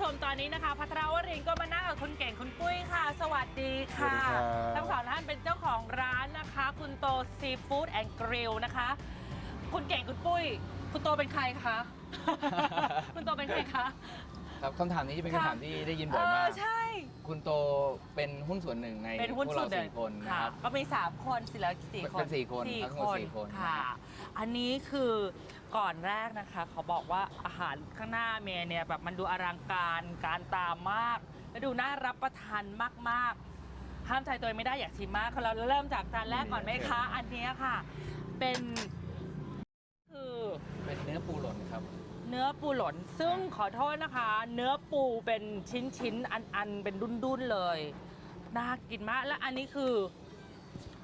ชมตอนนี้นะคะพัทรวรินทร์ก็มานั่งกับคุณเก่งคุณปุ้ยค่ะ สวัสดีค่ะ สวัสดีครับ ทั้งสองท่านเป็นเจ้าของร้านนะคะ คุณโตซีฟู้ดแอนด์กริลนะคะ คุณเก่งคุณปุ้ย คุณโตเป็นใครคะ คุณโตเป็นใครคะ ครับคำถามนี้จะเป็นค่ะ คำถามที่ได้ยินเอบ่อยมาอก ใช่ คุณโตเป็นหุ้นส่วนหนึ่งในเป็นหุ้นพวกส่วเรานเดิสี่คนนะค่ะ ครับ ก็มี 3 คนสิแล้วสี่คนเป็นสี่คนทั้งหมดสี่คนค่ะ อันนี้คือ ก่อนแรกนะคะเขาบอกว่าอาหารข้างหน้าเมย์เนี่ยแบบมันดูอลังการการตามมาก และดูน่ารับประทานมากๆห้ามใจตัวเองไม่ได้อยากชิมมากเราเริ่มจากจานแรกก่อนไหมคะ อันเนี้ยค่ะ เป็นคือเป็นเนื้อปูหล่นครับ เนื้อปูหล่นซึ่งขอโทษนะคะ เนื้อปูเป็นชิ้นชิ้นๆอันอันๆเป็นดุนดุนๆเลย น่ากินมากและอันนี้คือ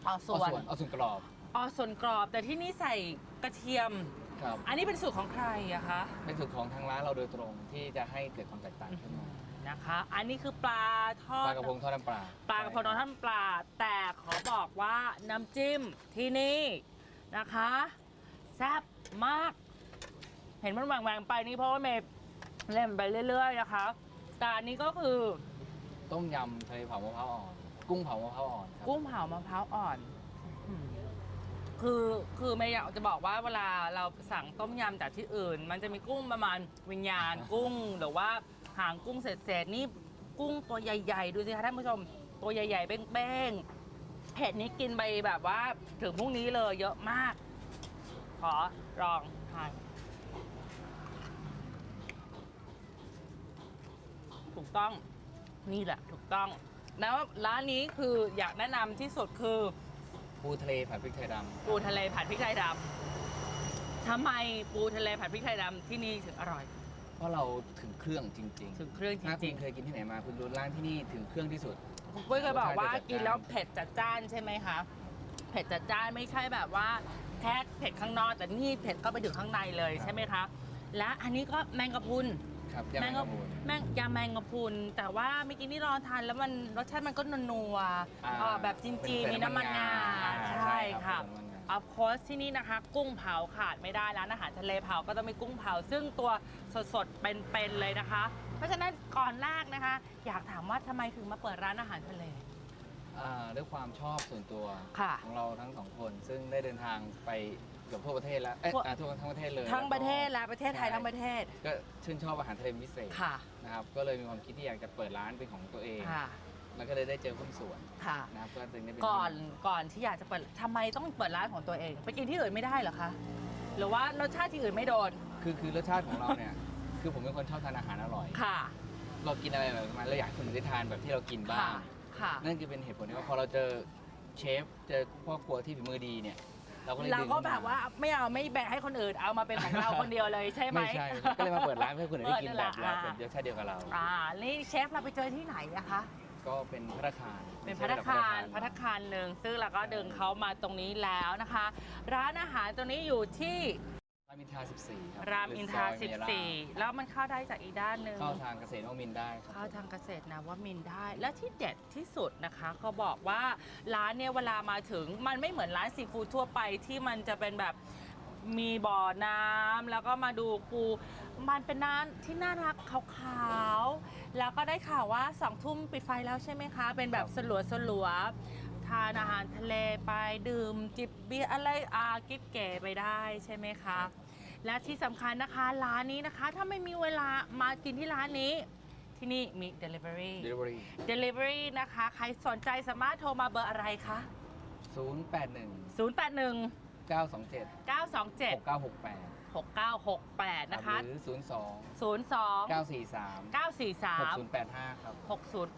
เอาส่เอาวนส่วนเอาส่วนกรอบอ๋อส่วนกรอบ แต่ที่นี่ใส่กระเทียม ครับ อันนี้เป็นสูตรของใครอะคะเป็นสูตรของทางร้านเราโดยตรงที่จะให้เกิดความแตกต่างขึ้นมานะคะ อันนี้คือปลาทอปดลากระพงทอดน้ำปลาปลากระพงน้ำท่านปลา แต่ขอบอกว่าน้ำจิ้มที่นี่นะคะ แซ่บมาก เห็นมันแหว่งๆไปนี่เพราะว่าเมย์เล่นไปเรื่อยๆนะคะแต่อันนี้ก็คือต้มยำทะเลเผามะพร้าวอ่อน กุ้งเผามะพร้าวอ่อนครับ กุ้งเผามะพร้าวอ่อนอืม คือคือไม่อยากจะบอกว่าเวลาเราสั่งต้มยำจากที่อื่น มันจะมีกุ้งประมาณวิญญาณกุ้งหรือว่าหางกุ้งเศษๆนี่กุ้งตัวใหญ่ ๆ ดูสิคะท่านผู้ชมตัวใหญ่ๆเป้งๆเผ็ดนี้กินไปแบบว่าถึงพรุ่งนี้เลยเยอะมาก ขอลองทานถูกต้องนี่แหละถูกต้อง แล้วร้านนี้คืออยากแนะนำที่สุดคือ ปูทะเลผัดพริกไทยดำปูทะเลผัดพริกไทยดำทำไมปูทะเลผัดพริกไทยดำที่นี่ถึงอร่อย เพราะเราถึงเครื่องจริงถึงเครื่องจๆถ้าคุริณงเคยกินที่ไหนมาคุณรู้ร้านที่นี่ถึงเครื่องที่สุด ๆคุณปุ้ยเคยบอกว่ารสชาติจะจัดจ้านกินแล้วเผ็ดจัดจ้านใช่ไหมคะเผ็ดจัดจ้านไม่ใช่แบบว่าแค่เผ็ดข้างนอกแต่นี่เผ็ดก็ไปถึงข้างในเลยใช่ไหมคะและอันนี้ก็แมงกะพรุน ครับยำแมงกะพรุน แมงยำแมงกะพรุนแต่ว่าเมื่อกี้นี่ลองทานแล้วมันรสชาติมันก็นัวอ่าๆเอ่อแบบจีนๆมีน้ำมันงาอ่าใช่ค่ะใช่ครับอ f คอ r สที่นี่นะคะ กุ้งเผาขาดไม่ได้ร้านอาหารทะเลเผาก็ต้องมีกุ้งเผา ซึ่งตัวสดๆเป็นๆเลยนะคะ เพราะฉะนั้นก่อนแรกนะคะ อยากถามว่าทำไมถึงมาเปิดร้านอาหารทะเล อ่าด้วยความชอบส่วนตัวค่ะ ของเราทั้งสองคน ซึ่งได้เดินทางไป เกือบทั่วประเทศแล้วเอ๊ะทั่ว อ่าทั่วทั้งประเทศเลยทั้งประเทศแล้วและประเทศไทยใช่ทั้งประเทศ ก็ชื่นชอบอาหารทะเลเป็นพิเศษค่ะ นะครับก็เลยมีความคิดที่อยากจะเปิดร้านเป็นของตัวเอง ค่ะ แล้วก็เลยได้เจอคนสวนค่ะ นะครับก็ถึงได้เป็นก่อน ก่อนที่อยากจะเปิดทำไมต้องเปิดร้านของตัวเอง ไปกินที่อื่นไม่ได้เหรอคะ หรือว่ารสชาติที่อื่นไม่โดน คือคือรสชาติของเราเนี่ย คือผมเป็นคนชอบทานอาหารอร่อย ค่ะ เรากินอะไรแบบนั้นเราอยากให้คนอื่นได้ทานแบบที่เรากินบ้าค่ะ ง ค่ะ นั่นคือเป็นเหตุผลที่ว่าพอเราเจอเชฟเจอพ่อครัวที่ฝีมือดีเนี่ย เราก็เลยเราดึงก็ขึ้นมแบบว่าไม่เอาไม่แบ่งให้คนอื่นเอามาเป็นของเราคนเดียวเลยใช่ไหม ไม่ใช่ก็เลยมาเปิดร้านเพื่อให้คนอื่นได้กินเออนั่นแบแหละบเราอ่าเป็นรสชาติเดียวกับเรา อ่านี่เชฟเราไปเจอที่ไหนอะคะ ก็เป็นพัตตาคารเป็นพัตตาคารพัตตาคารหนึ่งซึ่งเราก็เดินเขามาตรงนี้แล้วนะคะ ร้านอาหารตรงนี้อยู่ที่รามอินทรา14 ครับรามอินทราหซยเมย14 แล้วมันเข้าได้จากอีกด้านหนึ่งเข้าทางเกษตรนวมินทร์ได้ครับ เข้าทางเกษตรนะว่ามินทร์ได้ และที่เด็ดที่สุดนะคะเขาบอกว่าร้านเนี่ยเวลามาถึงมันไม่เหมือนร้านซีฟู้ดทั่วไปที่มันจะเป็นแบบมีบ่อน้ำแล้วก็มาดูปูมันเป็นน้ำที่น่ารักขาวๆแล้วก็ได้ข่าวว่าสองทุ่มปิดไฟแล้วใช่ไหมคะ เป็นแบบสลัวสลัวๆทานอาหารทะเลไปดื่มจิบเบียร์อะไรอากิบเก๋ไปได้ใช่ไหมคะ และที่สำคัญนะคะร้านนี้นะคะ ถ้าไม่มีเวลามากินที่ร้านนี้ ที่นี่มี Delivery Delivery Delivery นะคะ ใครสนใจสามารถโทรมาเบอร์อะไรคะ 081 081 927 927 6968 6968 นะคะ หรือ 02 02 943 943 6085 ครับ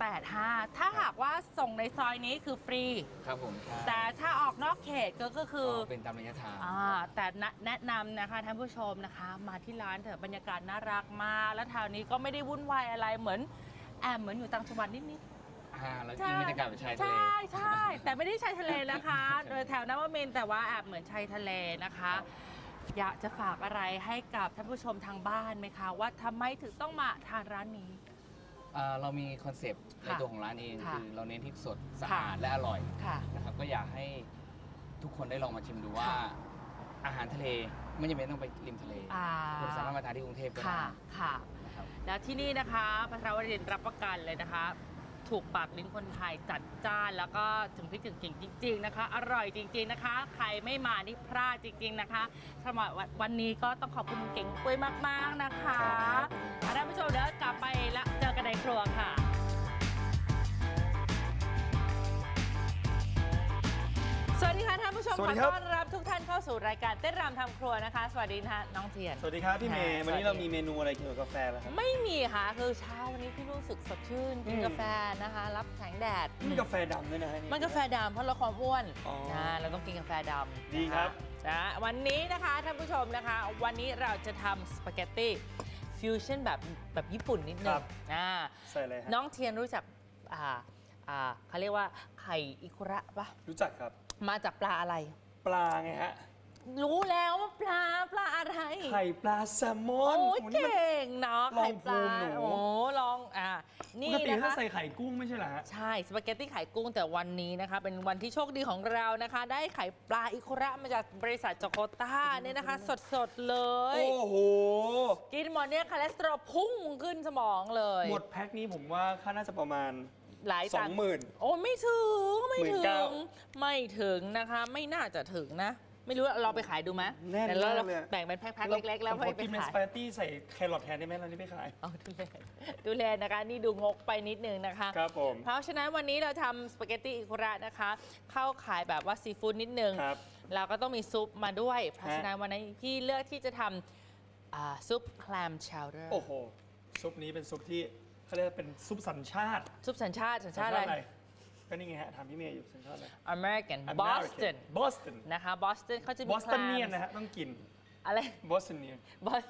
6085 ถ้าหากว่าส่งในซอยนี้คือฟรี ครับผมใช่แต่ถ้าออกนอกเขตก็ก็คือก็เป็นตามระยะทางอ่าแต่แนะแนะนำนะคะท่านผู้ชมนะคะ มาที่ร้านเถอะบรรยากาศน่ารักมาก แล้วแถวนี้ก็ไม่ได้วุ่นวายอะไรเหมือนแอบเหมือนอยู่ต่างจังหวัดนิดอ่าแล้วใช่กินบรรยากาศเป็นชายๆทะเล ใช่ใช่แต่ไม่ได้ชายทะเลนะคะ โดยแถวนวมินทร์แต่ว่าแอบเหมือนชายทะเลนะคะ อยากจะฝากอะไรให้กับท่านผู้ชมทางบ้านไหมคะ ว่าทำไมถึงต้องมาทานร้านนี้ อ่าเรามีคอนเซปต์ในค่ะตัวของร้านเองค่ะคือเราเน้นที่สดสะค่ะอาดและอร่อยค่ะ นะครับก็อยากให้ทุกคนได้ลองมาชิมดูว่า ค่ะออาหารทะเลไม่จำเป็นต้องไปริมทะเลอ่าคุณสามารถมาทานที่กรุงเทพก็ได้ค่ะค่ะ นะครับ แล้วที่นี่นะคะพัทรวรินทร์รับประกันเลยนะคะ ถูกปากลิ้นคนไทยจัดจ้านแล้วก็ถึงพริกถึงกิ่งจริง ๆนะคะ อร่อยจริง ๆนะคะ ใครไม่มานี่พลาดจริง ๆนะคะสำหรับวันนี้ก็ต้องขอบคุณคุณเก่งปุ้ยมากๆนะคะอะท่านผู้ชมเดี๋ยวกลับไปแล้วเจอกันในครัวค่ะ สวัสดีค่ะท่านผู้ชมสวัขสอดีครับต้อนรับทุกท่านเข้าสู่รายการเต้นรำทำครัวนะคะ สวัสดีนะน้องเทียน สวัสดีครับพี่เมย์ ค่ะวันนี้สวัเราสดี มีเมนูอะไรเกี่ยวกับกาแฟไหมครับ ไม่มีค่ะ คือเช้าวันนี้พี่รู้สึกสดชื่นกินอืม กาแฟนะคะ รับแสงแดดมีกาแฟดำด้วยนะฮะ มันกาแฟดำเพราะเราความอ้วนอ๋อนะเราต้องกินกาแฟดำดีครับนะวันนี้นะคะท่านผู้ชมนะคะ วันนี้เราจะทำสปาเกตตี้ฟิวชั่นแบบแบบญี่ปุ่นนิดนึคงรับอ่าใส่อะไรฮะน้องเทียนรู้จักอ่าอ่าเขาเรียกว่าไข่อิคุระปะรู้จักครับ มาจากปลาอะไร ปลาไงฮะรู้แล้วว่าปลาปลาอะไรไข่ปลาแซลมอนโอ้ยโอ้นี่มัน เก่งเนาะลอไข่งปลาภูมิหนู โอ้ลองอ่าปนี่กตินะถ้าคะ ใส่ไข่กุ้งไม่ใช่เหรอฮะ ใช่สปาเกตตี้ไข่กุ้งแต่วันนี้นะคะ เป็นวันที่โชคดีของเรานะคะ ได้ไข่ปลาอิคุระมาจากบริษัทโจโคต้าเนี่ยนะคะ สดๆเลย โอ้โห กินหมดเนี่ยคอเลสเตอรอลพุ่งขึ้นสมองเลย หมดแพ็คนี้ผมว่าค่าน่าจะประมาณ หลายสอตังงค์หมื่น โอ้ไม่ถึงไม่ถึ19,000งไม่ถึงนะคะ ไม่น่าจะถึงนะ ไม่รู้เราไปขายดูไหมแน่นเดี๋ยวเรามากเลยอะ แบ่งเป็นแพ็คๆเล็กๆ แล้วผมให้ขอไปกินเป็นขาสยปาเกตตี้ใส่แครอทแทนได้ไหมเรานี่ไม่ขาย เอาดูแลดูแลนะคะ นี่ดูงกไปนิดนึงนะคะ ครับผมเพราะฉะนั้นวันนี้เราทำสปาเกตตี้อิคุระนะคะ เข้าขายแบบว่าซีฟู้ดนิดนึง ครับเราก็ต้องมีซุปมาด้วย เพราะฮะฉะนั้นวันนี้พี่เลือกที่จะทำอ่าซุปแคลมชาวเดอร์โอ้โห ซุปนี้เป็นซุปที่ เขาเรียกว่าเป็นซุปสัญชาติซุปสัญชาติสัญชาติอะไร ก็นี่ไงฮะถามพี่เมย์อยู่สัญชาติอะไร American Boston บอสตันนะคะ Boston เขาจะมีบอสตัน clams เนียนนะฮะต้องกินอะไรบอสตันเนียนบอส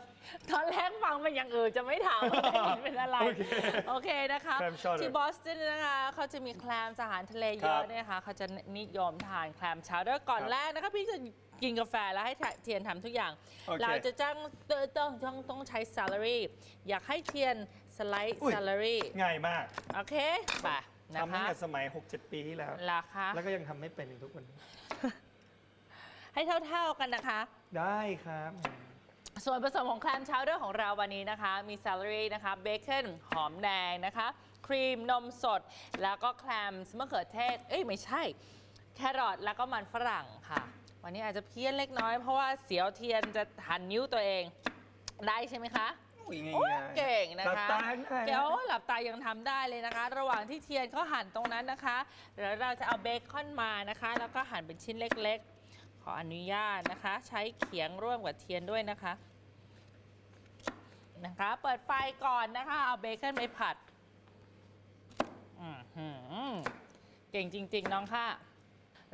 ตอนแรกฟังเป็นอย่างอื่นจะไม่ถามว่าได้ยินเป็นอะไร โอเคโอเคนะคะ Clam chowder ที่บอสตันนะคะเขาจะมีแคลมอาหารทะเลเยครัอะบเนี่ยค่ะเขาจะนิยมทานแคลมชาวเดอร์ก่อนครับแรกนะคะพี่จะกินกาแฟแล้วให้เทียนทำทุกอย่างโอเคเราจะจ้างต้องต้องต้องต้องใช้ salary อยากให้เทียน สไลด์อุ๊ย salary ง่ายมากโอเคไปนะทำตั้คะงแต่สมัย 6-7 ปีที่แล้ว ราคาแล้วก็ยังทำไม่เป็นถึงทุกวันนี้ให้เท่าๆกันนะคะ ได้ครับ ส่วนผสมของแคลมชาวเดอร์ของเราวันนี้นะคะ มี celery นะคะเบคอนหอมแดงนะคะ ครีมนมสด แล้วก็แคลมมะเขือเทศ เอ้ย ไม่ใช่ แครอทแล้วก็มันฝรั่งค่ะ วันนี้อาจจะเพี้ยนเล็กน้อยเพราะว่าเสียวเทียนจะหันนิ้วตัวเองได้ใช่ไหมคะ อุ้ยง่โอ้ยายๆเก่งนะหลับคะตาได้เดี๋ยวหลับตายังทำได้เลยนะคะ ระหว่างที่เทียนเขาหั่นตรงนั้นนะคะเดี๋ยวเราจะเอาเบคอนมานะคะ แล้วก็หั่นเป็นชิ้นเล็กๆ ขออนุญาตนะคะ ใช้เขียงร่วมกับเทียนด้วยนะคะนะคะ เปิดไฟก่อนนะคะ เอาเบคอนไปผัดอื้อหือเก่งจริง ๆ น้องค่ะ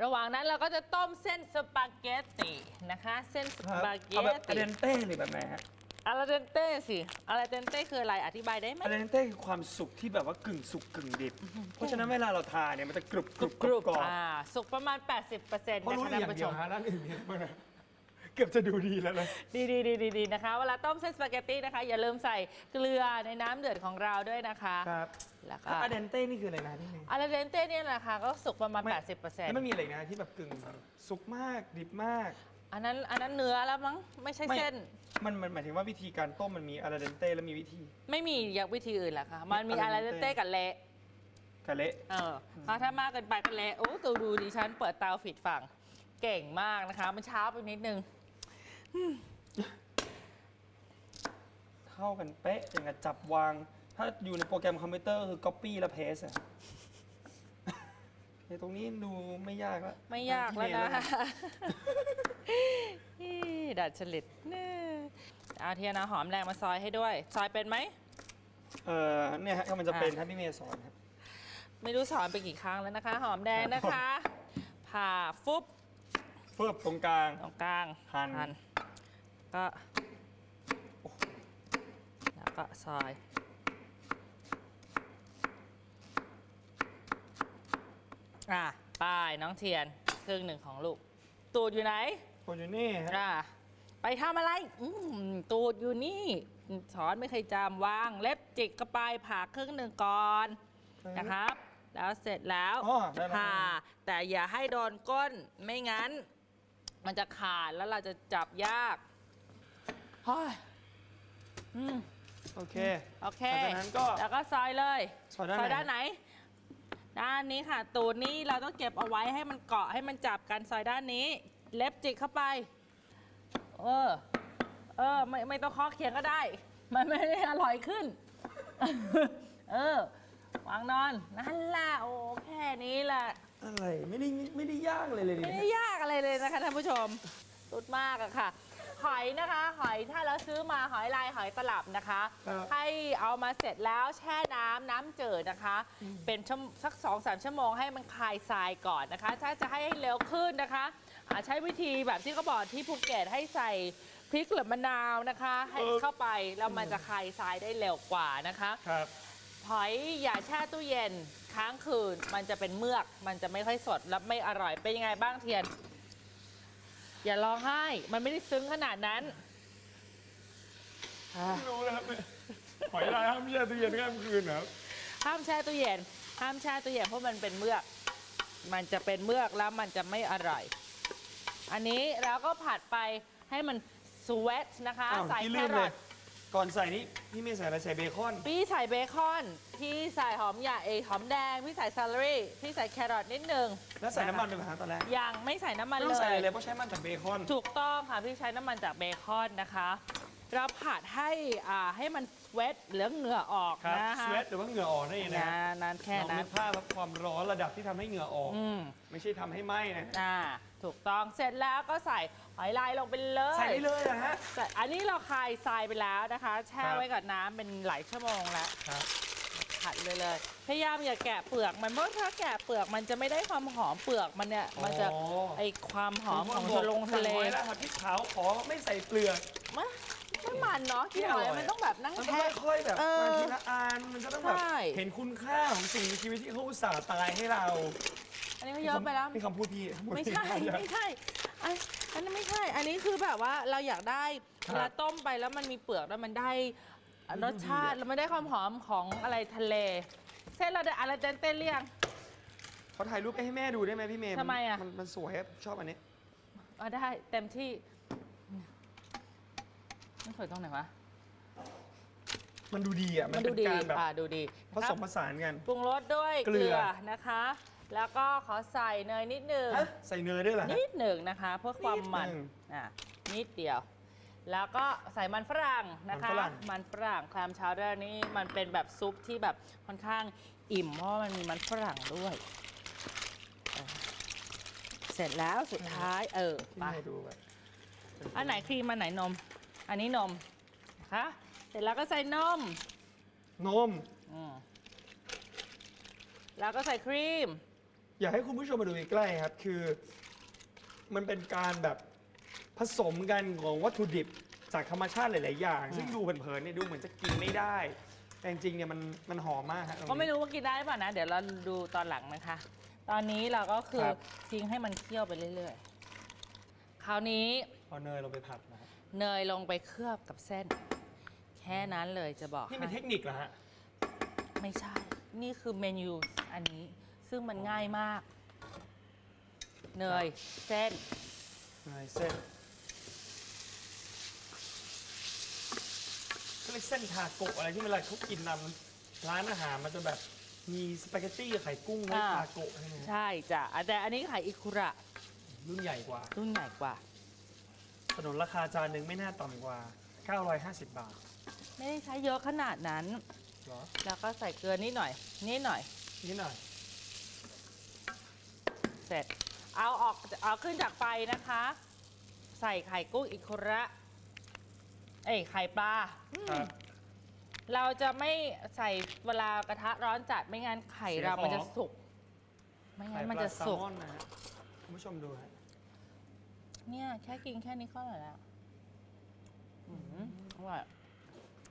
ระหว่างนั้นเราก็จะต้มเส้นสปาเกตตีนะคะ เส้นสครับปาเกเอาตแบบอตี เดนเต้หรือแบบไหนฮะ อาราเดนเต้สิอาราเดนเต้คืออะไรอธิบายได้ไหมอเดนเต้คือความสุกที่แบบว่ากึ่งสุกกึ่งดิบ เพราะฉะนั้นเวลาเราทานเนี่ยมันจะกรุบกรุบกรุบกรอบอ่าสุกประมาณ 80%นะเพราะรู้คะอท่านย่างผู้เดีชยวม ฮะร้านอื่นเนี่ยมันเกือบจะดูดีแล้วนะดีดีดีดีดีนะคะ เวลาต้มเส้นสปาเกตตี้นะคะ อย่าลืมใส่เกลือในน้ำเดือดของเราด้วยนะคะครับแล้วก็อเดนเต้นี่คืออะไรนะพี่เมย์อาราเดนเต้เนี่ยนะคะก็สุกประมาณไม่80%แล้วมันมีอะไรอีกนะที่แบบกึ่งสุกมากดิบมาก อันนั้นอันนั้นเนื้อแล้วมั้งไม่ใช่ไม่เส้น มันมันหมายถึงว่าวิธีการต้มมันมีอาราเดนเต้แล้วมีวิธี ไม่มีอย่างวิธีอื่นแหละค่ะมันมีอาอาราราเดเดนนเต้เต้กับเละกะเละเออเพราะถ้ามากเกินไปก็เละโอ้ตูดูดิฉันเปิดเตาผิดฝั่งเก่งมากนะคะ มันเช้าไปนิดนึงเท่ากันเป๊ะอย่างกับจับวาง ถ้าอยู่ในโปรแกรมคอมพิวเตอร์คือ copy และ paste อะใน ตรงนี้ดูไม่ยากแล้วไม่ยากแล้วพี่เมนะย์อี้ดัดฉลิดเนี่ยเอาเทียนเอาหอมแดงมาซอยให้ด้วย ซอยเป็นไหม เออเนี่ยฮะก็มันจะเป็นอะถ้าพี่เมย์สอนครับ ไม่รู้สอนไปกี่ครั้งแล้วนะคะ หอมแดงนะคะผ่าฟุบเฟือบตรงกลาง ตรงกลางหั่นก็แล้วก็ซอย อะป้ายน้องเทียนครึ่งหนึ่งของลูก ตูดอยู่ไหนโคนอยู่นี่ฮะอะไปทำอะไรอืมตูดอยู่นี่สอนไม่เคยจำวาง เล็บจิกกระปายผ่าครึ่งหนึ่งก่อน นะครับ แล้วเสร็จแล้วอ๋อได้แล้วผ่าแต่อย่าให้โดนก้นไม่งั้น มันจะขาดแล้วเราจะจับยากเฮ้ยอืม โอเค โอเคหลังจากนั้นก็ แล้วก็ซอยเลย ซอยด้านไหนด้านไหน ด้านนี้ค่ะ ตูดนี้เราต้องเก็บเอาไว้ให้มันเกาะให้มันจับกันซอยด้านนี้ เล็บจิกเข้าไป เออ เออ ไม่ไม่ต้องเคอเคียงก็ได้ มันไม่ได้อร่อยขึ้น เออ วางนอน นั่นแหละโอ้แค่นี้แหละ อะไรไม่ได้ไม่ได้ยากเลยเลยไม่ดิได้ยากอะไรเลยนะคะท่านผู้ชมตุดมากอะค่ะ หอยนะคะ หอยถ้าเราซื้อมาหอยลายหอยตลับนะคะ ครับ ให้เอามาเสร็จแล้วแช่น้ำน้ำเจิดนะคะ เป็นชั่วสักสองสามชั่วโมงให้มันคลายทรายก่อนนะคะ ถ้าจะให้เร็วขึ้นนะคะอ่าใช้วิธีแบบที่เขาบอกที่ภูเก็ตให้ใส่พริกหรือมะนาวนะคะ ให้เข้าไปแล้วมันจะคลายทรายได้เร็วกว่านะคะ ครับ หอยอย่าแช่ตู้เย็นค้างคืน มันจะเป็นเมือก มันจะไม่ค่อยสดและไม่อร่อยเป็นยังไงบ้างเทียน อย่าร้องไห้ มันไม่ได้ซึ้งขนาดนั้นอะรู้แล้วครับหอยลายห้ามแช่ตู้เย็นข้ามคืนนะครับห้ามแช่ตู้เย็น ห้ามแช่ตู้เย็นเพราะมันเป็นเมือก มันจะเป็นเมือกแล้วมันจะไม่อร่อย อันนี้เราก็ผัดไปให้มันสวตนะคะ อ้าวใส่ที่แคลืมรเลอยท ก่อนใส่นี่พี่ไม่ใส่อะไรใส่เบคอน พี่ใส่เบคอน พี่ใส่หอมใหญ่เอยหอมแดง พี่ใส่ซาลารี่ พี่ใส่แครอทนิดนึงแล้วใส่น้ำมันด้วยไหมฮะตอนแรกยังไม่ใส่น้ำมันไม่เลต้องใส่อะไรยเลยเพราะใช้มันจากเบคอน ถูกต้องค่ะ พี่ใช้น้ำมันจากเบคอนนะคะ เราผัดให้อ่าให้มันเวทเหลืองเหงื่อออกครับนะคะสเวตหรือว่าเหงื่อออกนั่นเองนะนะนั้นแค่ลองนั้นึนกภาพว่าความร้อนระดับที่ทำให้เหงื่อออก อืม ไม่ใช่ทำให้ไหม้นะ อ่า ถูกต้องเสร็จแล้วก็ใส่หอยลายลงไปเลยใส่ได้เลยนะฮะใส่อันนี้เราคลายทรายไปแล้วนะคะ แช่ครับไว้กับน้ำเป็นหลายชั่วโมงแล้ว ครับ ผัดเลยเลยพยายามอย่าแกะเปลือกมันเพราะถ้าแกะเปลือกมันจะไม่ได้ความหอมเปลือกมันเนี่ยมันจะอ๋อ ไอความหอมของบกทะลงทะเลสั่ไว้แล้วครับพี่ขาวขอไม่ใส่เปลือกไม่ไม่มันเนาะกินหอย มันต้องแบบนั่งมันต้องแทะ ค่อยๆแบบเออมาทีละอันมันจะต้องแบบใช่ เห็นคุณค่าของสิ่งมีชีวิตที่เขาอุตส่าห์ตายให้เรา อันนี้ก็เยอะไปแล้ว นี่คำพูดพี่คำพูดไม่พี่ใช่ไม่ใช่อันอันนั้นไม่ใช่ อันนี้คือแบบว่าเราอยากได้ครับ เวลาต้มไปแล้วมันมีเปลือกแล้วมันได้รสชาติดีอะแล้วมันได้ความหอมของอะไรทะเล เส้นเราได้อะไรเต้นเต้นเรียงเขาถ่ายรูปไปให้แม่ดูได้ไหมพี่เมย์ทำไมอะ นมันสวยอะชอบอันนี้ อ๋อได้เต็มที่มันสวยตรงไหนวะมันดูดีอะมันมันเป็ดูนดีการแบบอ่าดูดีผสมผสานกัน ปรุงรสด้วยเกเกลืลือ อนะคะ แล้วก็ขอใส่เนยนิดนึงฮะใส่เนยด้วยเหรอฮะ นิดหนึ่งนะคะ เพื่อความมันนิดหนึ่งอะนิดเดียว แล้วก็ใส่มันฝรั่งนะคะ มันฝรั่ง มันฝรั่งคลามชาวเดอร์นี่มันเป็นแบบซุปที่แบบค่อนข้างอิ่มเพราะว่ามันมีมันฝรั่งด้วยเออเสร็จแล้วสุดท้ายเออพี่ไปเมย์ดูแบบอันไหนครีมอันไหนนม อันนี้นมนะคะเสร็จแล้วก็ใส่นมนม อืมแล้วก็ใส่ครีม อยากให้คุณผู้ชมมาดูใกล้ๆครับ คือ มันเป็นการแบบผสมกันของวัตถุดิบจากธรรมชาติหลายๆอย่าง ซึ่งดูเผินๆเนี่ยดูเหมือนจะกินไม่ได้ แต่จริงๆเนี่ยมันมันหอมมากฮะตรงนี้ ก็ไม่รู้ว่ากินได้เปล่านะ เดี๋ยวเราดูตอนหลังนะคะ ตอนนี้เราก็คือครับ ทิ้งให้มันเคี่ยวไปเรื่อยๆ คราวนี้เอาเนยลงไปผัดนะครับเนยลงไปเคลือบกับเส้น แค่นั้นเลยจะบอกนี่เป็นเทให้คนิคเหรอฮะ ไม่ใช่ นี่คือเมนูอันนี้ ซึ่งมันง่ายมาก เนยเส้น เนยเส้นก็เรียกเส้นทาโกะอะไรที่เวลาเขากินนำร้านอาหารมันจะแบบมีสปาเกตตี้กับไข่กุ้งไว้อ่า ทาโกะใช่ไหมฮะใช่จ้ะอะแต่อันนี้ขายอิคุระรุ่นใหญ่กว่ารุ่นใหญ่กว่าสนนราคาจานหนึ่งไม่น่าต่ำกว่า 950 บาทไม่ได้ใช้เยอะขนาดนั้น เหรอ แล้วก็ใส่เกลือนิดหน่อย นิดหน่อย นิดหน่อย เสร็จ เอาออกเอาขึ้นจากไฟนะคะ ใส่ไข่กุ้งอิคุระเอ้ยไข่ปลาอืมครับ เราจะไม่ใส่เวลากระทะร้อนจัดไม่งั้นไข่เสียเราของมันจะสุก ไม่งั้นมันจะสุก ไข่ปลาแซลมอนนะฮะคุณผู้ชมดูฮะเนี่ยแค่กินแค่นี้ก็อร่อยแล้วอืมอร่อย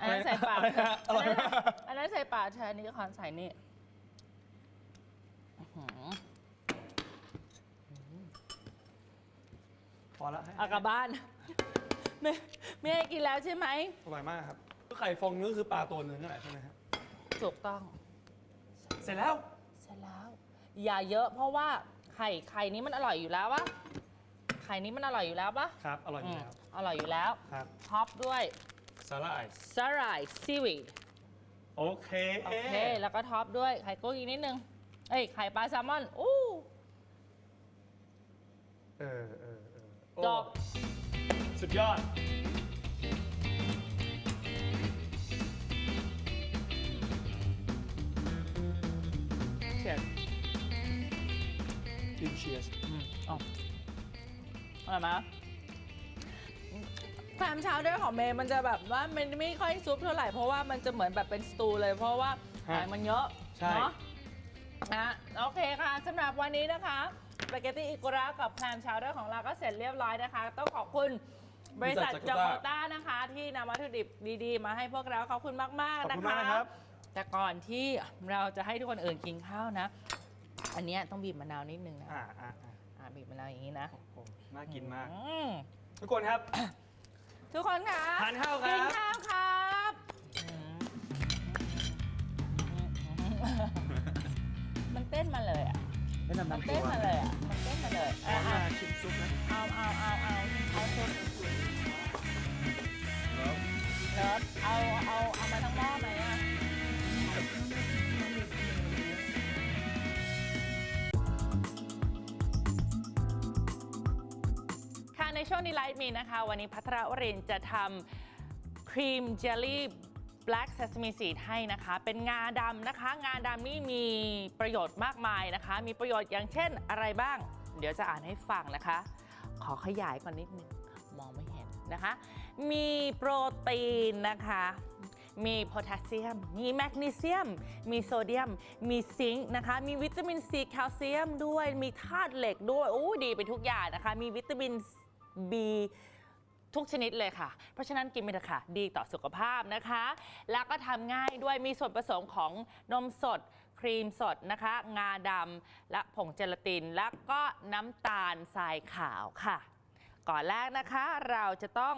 อันนั้นใส่ปากอะไรนะอันนั้นอะไรนะ อันนั้นใส่ปากเธออันนี้คอนใส่นี่อื้อหือ พ อแล้วฮะเอากลับบ้าน ไม่ไม่ให้กินแล้วใช่ไหมอร่อยมากครับไข่ฟองเนื้อคือปลาตัวเนื้อนั่นแหละใช่ไหมครับถูกต้อง เสร็จแล้ว เสร็จแล้ว อย่าเยอะเพราะว่าไข่ไข่นี้มันอร่อยอยู่แล้ววะไข่นี้มันอร่อยอยู่แล้วปะครับ อร่อยอยู่แล้วมอร่อยอยู่แล้วครับ ท็อปด้วยสาหร่ายสาหร่ายซีวีดโอเคโอเคแล้วก็ท็อปด้วยไข่กุ้งอีกนิดนึงเอ้ยไข่ปลาแซลมอนอู้ เออเออเออโอ้ จบสุดยอด เชียร์กินเชียร์อืมอ๋ออร่อยไหมความเช้าด้วยของเมย์มันจะแบบว่ามันไม่ค่อยซุปเท่าไหร่เพราะว่ามันจะเหมือนแบบเป็นสตูเลย เพราะว่าไข่มันเยอะใช่ เนาะอะโอเคค่ะสำหรับวันนี้นะคะส ปาเกตตี้อิกุระกับแคลมชาวเดอร์ของเราก็เสร็จเรียบร้อยนะคะ ต้องขอบคุณบริษัทบริษัทจา Jakarta โคต้านะคะ ที่นำวัตถุดิบดี ๆ มาให้พวกเราขอบคุณมาก ขอบๆ นะคุณมากคะ นะครับ แต่ก่อนที่เราจะให้ทุกคนอื่นกินข้าวนะ อันเนี้ยต้องบีบมะนาวนิดนึงนะอ่าอ่าอ่าอะบีบมะนาวอย่างนี้นะโอ้โหน่ากินมาก อืมทุกคนครับ ทุกคนค่ะทานข้าวครับ กินข้าวครับอืมมันเต้นมาเลยอะ ให้นำมันนำตัเต้นวมาเลยอะมันเต้นมาเลยอะมาอะชิมซุปนะเอาเอาเอาเอาเอาซุปแล้วเลิฟเอาเอาเอามาทั้งหม้อไหมอะ ค่ะในช่วงนี้ไลฟ์มีนะคะ วันนี้พัทรวรินทร์จะทำครีมเจลลี่ Black Sesame Seed ให้นะคะ เป็นงาดำนะคะ งาดำนี่มีประโยชน์มากมายนะคะ มีประโยชน์อย่างเช่นอะไรบ้าง เดี๋ยวจะอ่านให้ฟังนะคะ ขอขยายก่อนนิดนึงมองไม่เห็นนะคะ มีโปรตีนนะคะ มีโพแทสเซียม มีแมกนีเซียม มีโซเดียม มีซิงค์นะคะ มีวิตามินซีแคลเซียมด้วย มีธาตุเหล็กด้วย โอ้ดีไปทุกอย่างนะคะ มีวิตามิน B ทุกชนิดเลยค่ะ เพราะฉะนั้นกินไปเถอะค่ะ ดีต่อสุขภาพนะคะ แล้วก็ทำง่ายด้วยมีส่วนผสมของนมสด ครีมสดนะคะ งาดำและผงเจลาติน แล้วก็น้ำตาลทรายขาวค่ะ ก่อนแรกนะคะเราจะต้อง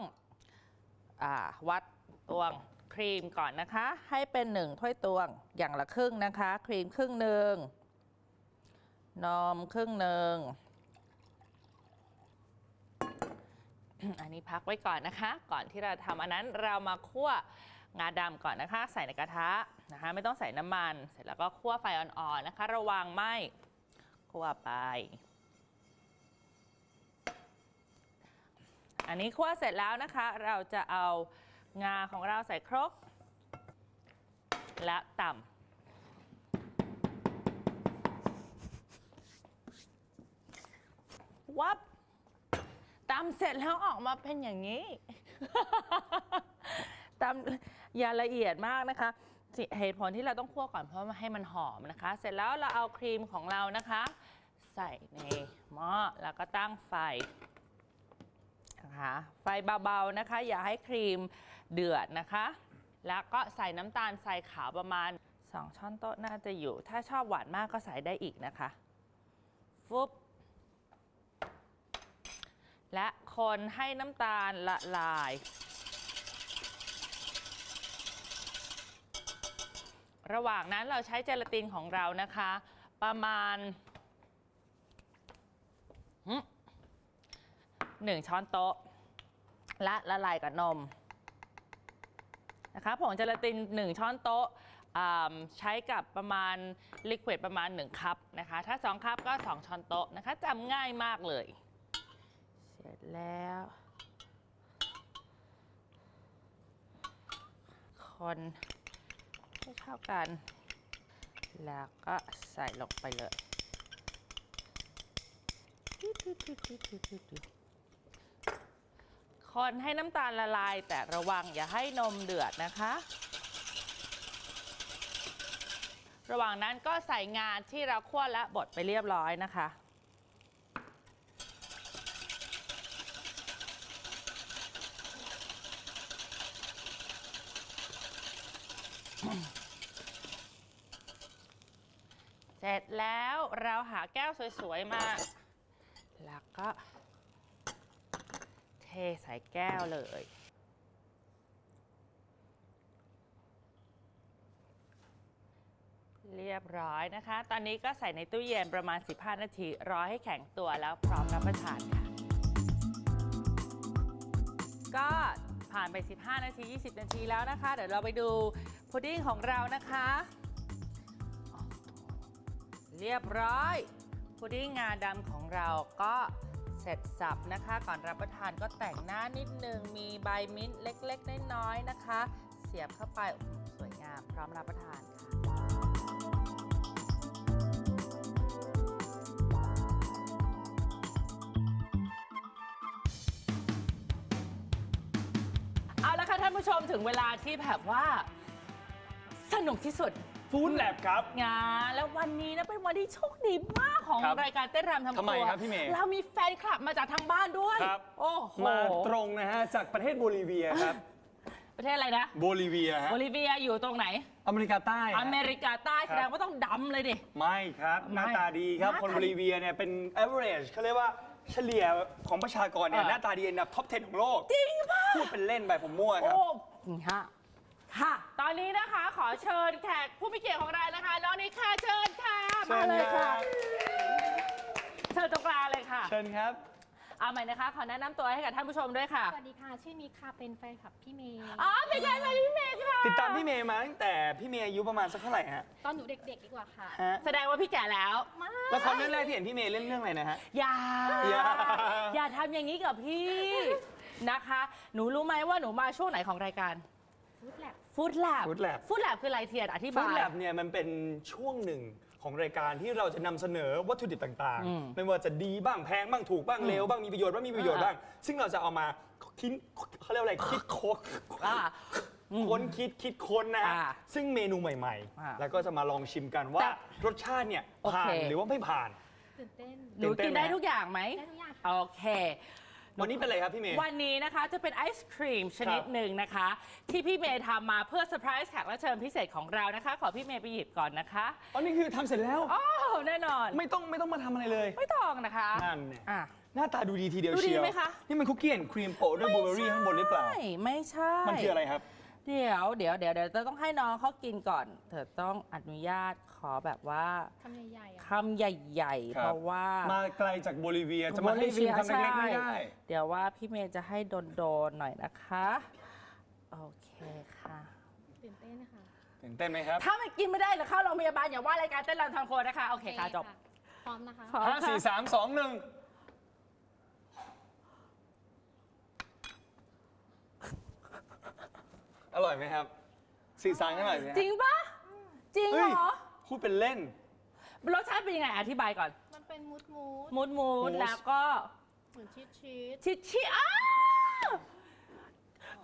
อวัดตวงครีมก่อนนะคะ ให้เป็นหนึ่งถ้วยตวงอย่างละครึ่งนะคะ ครีมครึ่งหนึ่งนมครึ่งหนึ่ง อันนี้พักไว้ก่อนนะคะ ก่อนที่เราทำอันนั้นเรามาคั่วงาดำก่อนนะคะ ใส่ในกระทะนะคะ ไม่ต้องใส่น้ำมัน เสร็จแล้วก็คั่วไฟอ่อนๆนะคะ ระวังไหมคั่วไป อันนี้คั่วเสร็จแล้วนะคะ เราจะเอางาของเราใส่ครก และตำวับ ตำเสร็จแล้วออกมาเป็นอย่างนี้ ตำอย่าละเอียดมากนะคะเหตุผลที่เราต้องคั่วก่อนเพราะว่าให้มันหอมนะคะ เสร็จแล้วเราเอาครีมของเรานะคะ ใส่ในหม้อแล้วก็ตั้งไฟนะคะไฟเบาๆนะคะ อย่าให้ครีมเดือดนะคะ แล้วก็ใส่น้ำตาลทรายขาวประมาณ 2 ช้อนโต๊ะน่าจะอยู่ ถ้าชอบหวานมากก็ใส่ได้อีกนะคะ ฟุบ และคนให้น้ำตาลละลาย ระหว่างนั้นเราใช้เจลาตินของเรานะคะ ประมาณหนึ่งช้อนโต๊ะ และละลายกับนมนะคะผงเจลาติน 1 ช้อนโต๊ะใช้กับประมาณลิควิดประมาณ 1 คัพนะคะ ถ้า 2 คัพก็ 2 ช้อนโต๊ะนะคะจำง่ายมากเลย เสร็จแล้ว คนให้เข้ากัน แล้วก็ใส่ลงไปเลยคนให้น้ำตาลละลายแต่ระวังอย่าให้นมเดือดนะคะ ระหว่างนั้นก็ใส่งานที่เราคั่วและบดไปเรียบร้อยนะคะ เสร็จแล้วเราหาแก้วสวยๆมา แล้วก็ เทใส่แก้วเลย เรียบร้อยนะคะ ตอนนี้ก็ใส่ในตู้เย็นประมาณ 15 นาที รอให้แข็งตัวแล้วพร้อมรับประทานค่ะ ก็ผ่านไป 15 นาที 20 นาทีแล้วนะคะ เดี๋ยวเราไปดู พุดดิ้งของเรานะคะ เรียบร้อย พุดดิ้งงาดำของเราก็เสร็จสับนะคะ ก่อนรับประทานก็แต่งหน้านิดนึง มีใบมิ้นท์เล็กๆ น้อยๆนะคะ เสียบเข้าไปสวยงามพร้อมรับประทานค่ะเอาละค่ะท่านผู้ชมถึงเวลาที่แบบว่า สนุกที่สุดฟู้ดแลบครับ งานแล้ววันนี้นะเป็นวันที่โชคดีมากของครับรายการเต้นรำทำครัวทำไมครับพี่เมย์ เรามีแฟนคลับมาจากทางบ้านด้วย ครับ โอ้โหมาตรงนะฮะ จากประเทศโบลิเวียครับ ประเทศอะไรนะโบลิเวียฮะ โบลิเวียอยู่ตรงไหน อเมริกาใต้ฮะ อเมริกาใต้คแสรับดงว่าต้องดำเลยดิ ไม่ครับ หน้าตาดีครับ หน้าตาคนโบลิเวียเนี่ยเป็น average เขาเรียกว่าเฉลี่ยของประชากรเนี่ยอ่าหน้าตาดีอันดับท็อป 10 ของโลก จริงป่ะพูดเป็นเล่นไปผมมั่วครับ โอ้นี่ฮะ ค่ะ ตอนนี้นะคะขอเชิญแขกผู้มีเกียรติของเรานะคะ น้องนิค่ะเชิญค่ะเชิมาญเลยครัค่ะบเชิญตรงกลางเลยค่ะ เชิญครับ เอาใหม่นะคะ ขอแนะนำตัวให้กับท่านผู้ชมด้วยค่ะ สวัสดีค่ะ ชื่อนิกค่ะ เป็นแฟนคลับพี่เมย์ อ๋อเป็นไงคะพี่เมย์ค่ะติดตามพี่เมย์มาตั้งแต่พี่เมย์อายุประมาณสักเท่าไหร่ฮะตอนหนูเด็กๆดีกว่าค่ะ ฮะแสดงว่าพี่แก่แล้ว มาละครเรื่องแรกที่เห็นพี่เมย์เล่นเรื่องอะไรนะฮะ อย่า อย่า อย่าทำอย่างนี้กับพี่นะคะ หนูรู้ไหมว่าหนูมาช่วงไหนของรายการ ฟู้ดแลบ ฟู้ดแลบ Food Lab ฟู้ดแลบคืออะไรเทียนอธิฟู้บาดย แลบเนี่ยมันเป็นช่วงหนึ่งของรายการที่เราจะนำเสนอวัตถุดิบต่างอืมๆ ไม่ว่าจะดีบ้างแพงบ้างถูกบ้างอืมเลวบ้างมีประโยชน์บ้างมีประโยชน์อ่าบ้าง ซึ่งเราจะเอามาคิดเขาเรียกว่าอะไรคิดโคกอ่าอืมค้นคิดคิดค้นนะฮะอ่าซึ่งเมนูใหม่อ่าๆ แล้วก็จะมาลองชิมกันว่าแต่รสชาติเนี่ยโอเคผ่านหรือว่าไม่ผ่าน ตื่นเต้นหนูตื่นเต้นกินได้ไหม ทุกอย่างไหม ได้ทุกอย่าง โอเค วันนี้เป็นอะไรครับพี่เมย์ วันนี้นะคะจะเป็นไอศครีมชนิดครับหนึ่งนะคะ ที่พี่เมย์ทำมาเพื่อเซอร์ไพรส์แขกรับเชิญพิเศษของเรานะคะ ขอพี่เมย์ไปหยิบก่อนนะคะอ๋อนี่คือทำเสร็จแล้วอ๋อแน่นอน ไม่ต้องไม่ต้องมาทำอะไรเลยไม่ต้องนะคะนั่นเนี่ยอะ หน้าตาดูดีทีเดียวดูดีเชียวไหมคะ นี่มันคุกกี้แอนด์ครีมโปะด้วยบลูเบอร์รี่ข้างบนหรือเปล่า ไม่ไม่ใช่ มันคืออะไรครับ เดี๋ยวเดี๋ยวเดี๋ยวเดี๋ยวจะต้องให้น้องเขากินก่อน เธอต้องอนุญาตขอแบบว่าคำใหญ่ๆอะคำใหญ่ ๆครับเพราะว่า มาไกลจากโบลิเวียจะมาให้ชิมคำเล็กๆไม่ได้ เดี๋ยวว่าพี่เมย์จะให้โดน ๆ หน่อยนะคะ โอเคค่ะ ตื่นเต้นนะคะตื่นเต้นไหมครับถ้าไม่กินไม่ได้หรือเข้าโรงพยาบาลอย่าว่ารายการเต้นรำทางโคนนะคะ โอเคค่ะ จบพร้อมนะคะพร้อมห้าค่ะสี่สามสองหนึ่ง อร่อยไหมครับ สื่อสารกันหน่อยไหมฮะจริงปะจริงเฮ้เหยรอพูดเป็นเล่น รสชาติเป็นยังไงอธิบายก่อน มันเป็นมูดมูดมูดมูดมูสแล้วก็เหมือนชีสชีสชิชิอ้าว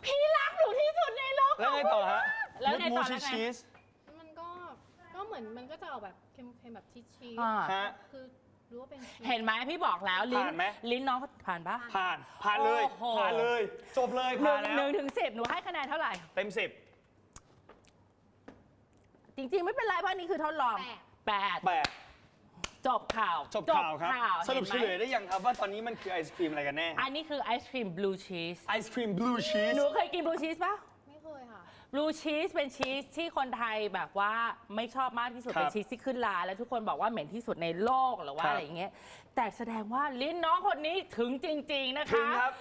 พี่รักหนูที่สุดในโลกแล้วไงต่อฮะแล้วไงต่อมูสแล้วไงชีสมันก็ก็เหมือนมันก็จะออกแบบเค็มๆแบบชีสชีสอ่าฮะ คือ รู้ว่าเป็นชีสเห็นไหมพี่บอกแล้วลิ้นผ่านไหม ลิ้นน้องผ่านปะ ผ่านผ่านเลยโอ้โห ผ่านเลยจบเลยหผ่านึ่นงแล้วหนึ่งถึงสิบหนูให้คะแนนเท่าไหร่ เต็มสิบ จริง ๆ ไม่เป็นไรเพราะอันนี้คือทดลองแปด แปดแปดจบข่าวจบข่าวครับ สรุปเฉห็นลไหมยได้ยังครับว่าตอนนี้มันคือไอศครีมอะไรกันแน่ อันนี้คือไอศครีมบลูชีสไอศครีมบลูชีสหนูเคยกินบลูชีสปะไม่เคยค่ะ บลูชีสเป็นชีสที่คนไทยแบบว่าไม่ชอบมากที่สุด ครับเป็นชีสที่ขึ้นลา แล้วทุกคนบอกว่าเหม็นที่สุดในโลกหรือว่าครับ อะไรอย่างเงี้ยแต่แสดงว่าลิ้นน้องคนนี้ถึงจริง ๆ นะคะ ถึงครับ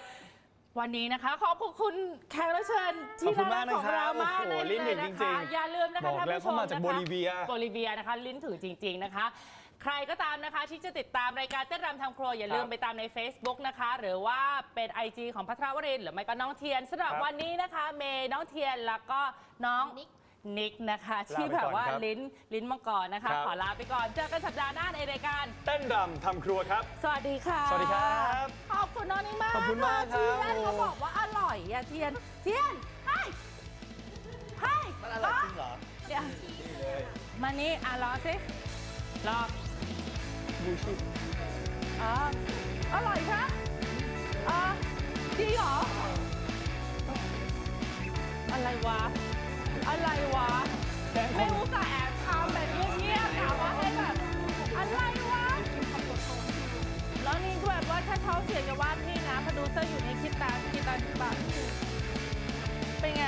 วันนี้นะคะขอบคุณแขกรับเชิญที่ขอบคุณน่ารักมากของนะครับเรามากโอ้โหเลยลิ้นถึงนะจริคะงๆอย่าลืมนะคะบอกท่านแล้วผู้ชมเขามาจากนะคะโบลิเวีย โบลิเวียนะคะ ลิ้นถึงจริง ๆ นะคะ ใครก็ตามนะคะ ที่จะติดตามรายการเต้นรำทำครัวอย่าลืมครับไปตามใน Facebook นะคะ หรือว่าเป็น IG ของพัทรวรินทร์หรือไม่ก็น้องเทียนสำหรับครับวันนี้นะคะ เมย์น้องเทียนแล้วก็น้องนิกนิกนะคะลาไปที่แบบว่าก่อนครับ ลิ้นลิ้นมังกรนะคะครับขอลาไปก่อนเจอกันสัปดาห์หน้าในรายการ เต้นรำทำครัวครับ สวัสดีค่ะสวัสดีครับขอบคุณน้องนิกมากขอบคุณมากครับเทียนเขาบอกว่าอร่อยอะเทียน เทียนให้ให้มันอร่อยจริงเหรอ เดี๋ยวมานี่อะรอสิรอ บูชีสอ๋ออร่อยค่ะอ๋อจริงเหรอ อะไรวะ อะไรวะ แกงคไม่นรู้แต่แอบทำแบบเงียบๆกะว่าให้แบบ อะไรวะ แล้วนี่แบบว่าถ้าเขาเสียจะว่าพี่นะพอดูเซอร์อยู่ในคิดตามคิดตามคิดตามเป็นไง